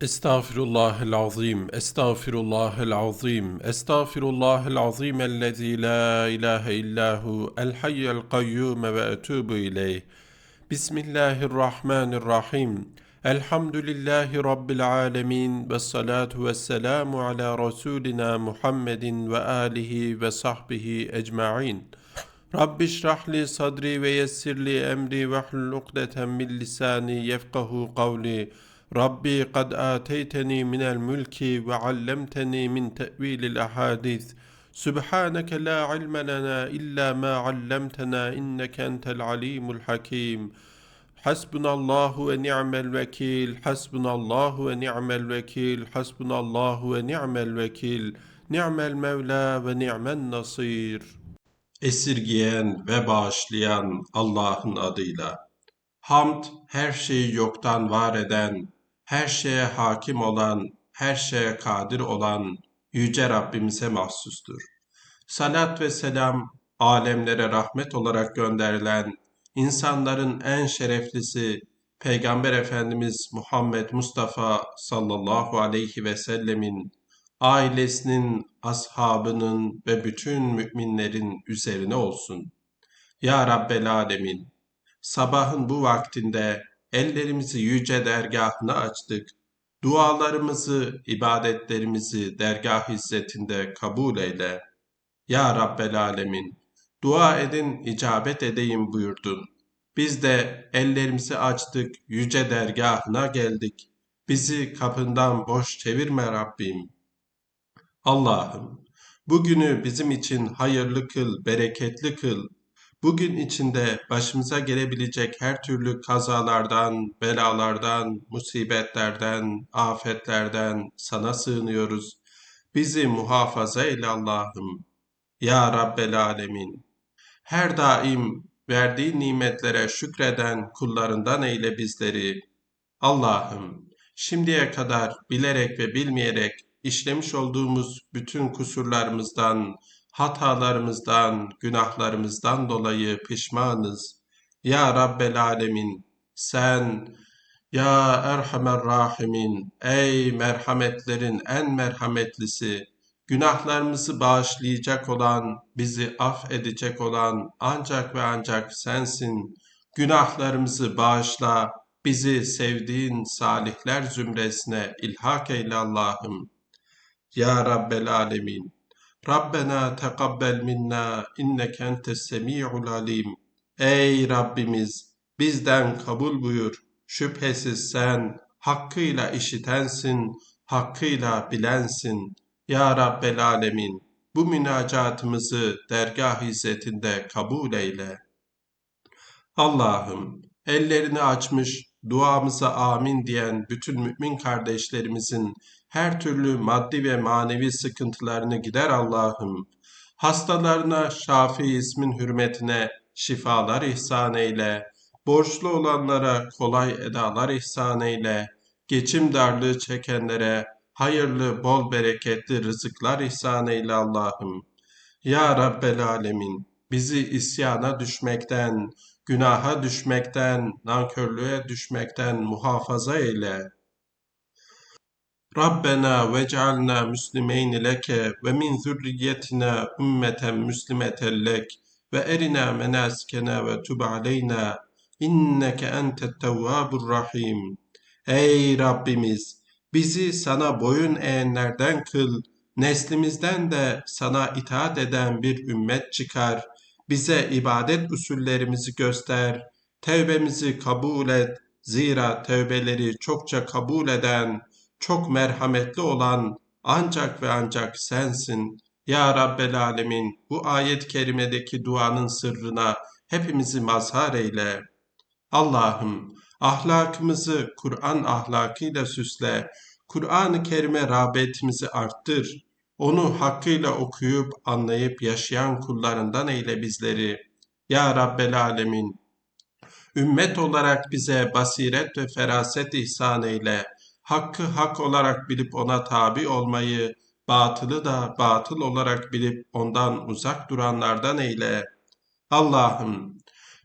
Estağfirullahel azim, estağfirullahel azim, estağfirullahel azim ellezî la ilahe illahu el hayyel kayyum ve etûbü ileyh. Bismillahirrahmanirrahim. Elhamdülillahi Rabbil alemin ve salatu ve selamu ala Resulina Muhammedin ve alihi ve sahbihi ecma'in. Rabbi şrahli sadri ve yessirli emri ve hlul ukdeten min lisani yefkahu kavli. Rabbi kad ateyteni minel mülki ve allemteni min tevilil ahadis. Sübhaneke la ilme lena illa ma allamtena inneke entel alimul hakim. Hasbunallahu ve ni'mel vekil. Hasbunallahu ve ni'mel vekil. Hasbunallahu ve ni'mel vekil. Ni'mel mevla ve ni'men nasir. Esirgiyen ve bağışlayan Allah'ın adıyla. Hamd her şeyi yoktan var eden, her şeye hakim olan, her şeye kadir olan yüce Rabbimize mahsustur. Salat ve selam alemlere rahmet olarak gönderilen insanların en şereflisi Peygamber Efendimiz Muhammed Mustafa sallallahu aleyhi ve sellemin ailesinin, ashabının ve bütün müminlerin üzerine olsun. Ya Rabbel Alemin, sabahın bu vaktinde ellerimizi yüce dergahına açtık. Dualarımızı, ibadetlerimizi dergah hizmetinde kabul eyle. Ya Rabbel Alemin, dua edin, icabet edeyim buyurdun. Biz de ellerimizi açtık, yüce dergahına geldik. Bizi kapından boş çevirme Rabbim. Allah'ım, bugünü bizim için hayırlı kıl, bereketli kıl. Bugün içinde başımıza gelebilecek her türlü kazalardan, belalardan, musibetlerden, afetlerden sana sığınıyoruz. Bizi muhafaza eyle Allah'ım. Ya Rabbel Alemin. Her daim verdiği nimetlere şükreden kullarından eyle bizleri. Allah'ım, şimdiye kadar bilerek ve bilmeyerek işlemiş olduğumuz bütün kusurlarımızdan, hatalarımızdan, günahlarımızdan dolayı pişmanız. Ya Rabbel Alemin, sen, Ya Erhamer Rahimin, ey merhametlerin en merhametlisi, günahlarımızı bağışlayacak olan, bizi affedecek olan ancak ve ancak sensin. Günahlarımızı bağışla, bizi sevdiğin salihler zümresine ilhak eyle Allah'ım. Ya Rabbel Alemin. Rabbena tekabbel minna inneke entes semi'ul alim. Ey Rabbimiz bizden kabul buyur. Şüphesiz sen hakkıyla işitensin, hakkıyla bilensin. Ya Rabbel Alemin bu münacatımızı dergah hizmetinde kabul eyle. Allah'ım ellerini açmış duamıza amin diyen bütün mümin kardeşlerimizin her türlü maddi ve manevi sıkıntılarını gider Allah'ım. Hastalarına Şafi ismin hürmetine şifalar ihsan eyle. Borçlu olanlara kolay edalar ihsan eyle. Geçim darlığı çekenlere hayırlı, bol bereketli rızıklar ihsan eyle Allah'ım. Ya Rabbel Alemin, bizi isyana düşmekten, günaha düşmekten, nankörlüğe düşmekten muhafaza eyle. Rabbena vec'alna müslimeyni leke ve min zürriyetina ümmeten müslimeten lek ve erina menasikena ve tub aleyna inneke entet tevvabur rahim. Ey Rabbimiz! Bizi sana boyun eğenlerden kıl, neslimizden de sana itaat eden bir ümmet çıkar. Bize ibadet usullerimizi göster, tevbemizi kabul et. Zira tevbeleri çokça kabul eden, çok merhametli olan ancak ve ancak sensin. Ya Rabbel Alemin bu ayet-i kerimedeki duanın sırrına hepimizi mazhar eyle. Allah'ım ahlakımızı Kur'an ahlakıyla süsle, Kur'an-ı Kerim'e rağbetimizi arttır, onu hakkıyla okuyup anlayıp yaşayan kullarından eyle bizleri. Ya Rabbel Alemin, ümmet olarak bize basiret ve feraset ihsan eyle, hakkı hak olarak bilip ona tabi olmayı, batılı da batıl olarak bilip ondan uzak duranlardan eyle. Allah'ım,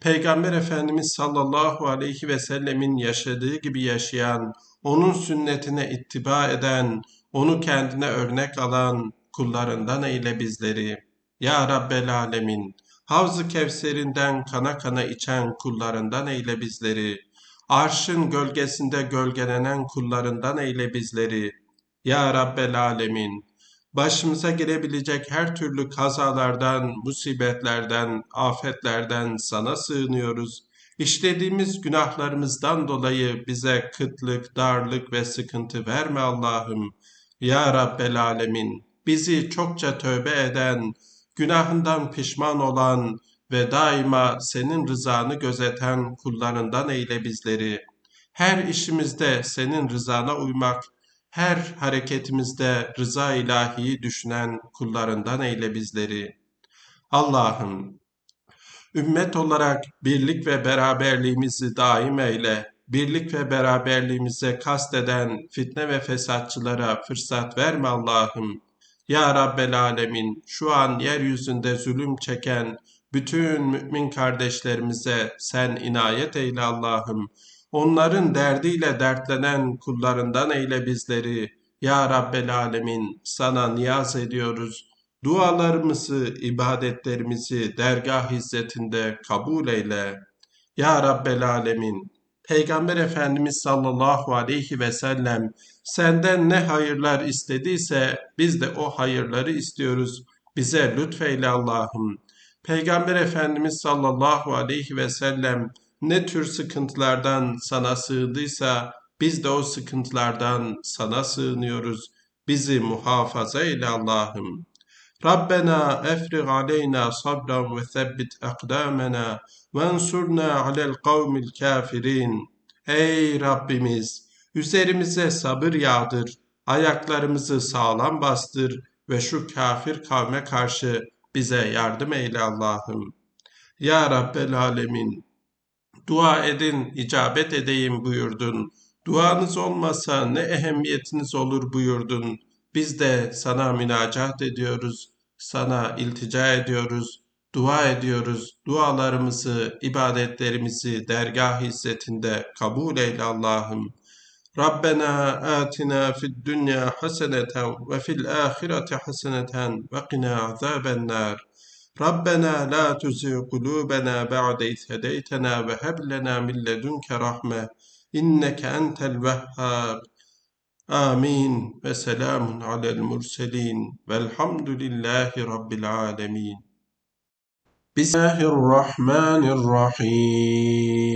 Peygamber Efendimiz sallallahu aleyhi ve sellemin yaşadığı gibi yaşayan onun sünnetine ittiba eden, onu kendine örnek alan kullarından eyle bizleri. Ya Rabbel Alemin, Havz-ı Kevser'inden kana kana içen kullarından eyle bizleri. Arşın gölgesinde gölgelenen kullarından eyle bizleri. Ya Rabbel Alemin, başımıza gelebilecek her türlü kazalardan, musibetlerden, afetlerden sana sığınıyoruz. İşlediğimiz günahlarımızdan dolayı bize kıtlık, darlık ve sıkıntı verme Allah'ım. Ya Rabbel Alemin, bizi çokça tövbe eden, günahından pişman olan ve daima senin rızanı gözeten kullarından eyle bizleri. Her işimizde senin rızana uymak, her hareketimizde rıza ilahiyi düşünen kullarından eyle bizleri. Allah'ım, ümmet olarak birlik ve beraberliğimizi daim eyle. Birlik ve beraberliğimize kasteden fitne ve fesatçılara fırsat verme Allah'ım. Ya Rabbel Alemin, şu an yeryüzünde zulüm çeken bütün mümin kardeşlerimize sen inayet eyle Allah'ım. Onların derdiyle dertlenen kullarından eyle bizleri. Ya Rabbel Alemin, sana niyaz ediyoruz. Dualarımızı, ibadetlerimizi dergah hizmetinde kabul eyle. Ya Rabbel Alemin, Peygamber Efendimiz sallallahu aleyhi ve sellem senden ne hayırlar istediyse biz de o hayırları istiyoruz. Bize lütfeyle Allah'ım. Peygamber Efendimiz sallallahu aleyhi ve sellem ne tür sıkıntılardan sana sığdıysa biz de o sıkıntılardan sana sığınıyoruz. Bizi muhafaza eyle Allah'ım. Rabbena efrig aleyna sabran ve sebbit akdamena ve ensurna alel kavmil kafirin. Ey Rabbimiz! Üzerimize sabır yağdır, ayaklarımızı sağlam bastır ve şu kafir kavme karşı bize yardım eyle Allah'ım. Ya Rabbel Alemin, dua edin, icabet edeyim buyurdun. Duanız olmasa ne ehemmiyetiniz olur buyurdun. Biz de sana münacat ediyoruz, sana iltica ediyoruz, dua ediyoruz. Dualarımızı, ibadetlerimizi dergah hizmetinde kabul eyle Allah'ım. Fid dunya haseneten ve fil ahireti haseneten ve qina azaben nar. ربنا لا تزغ قلوبنا بعد إذ هديتنا وهب لنا من لدنك رحمة إنك أنت الوهاب. آمين. وسلام على المرسلين. والحمد لله رب العالمين. بسم الله الرحمن الرحيم.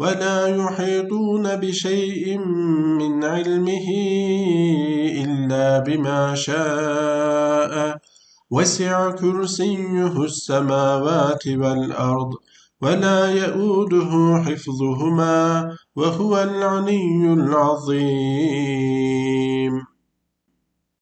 ولا يحيطون بشيء من علمه إلا بما شاء. وسع كرسيه السماوات والأرض ولا يؤوده حفظهما وهو العلي العظيم.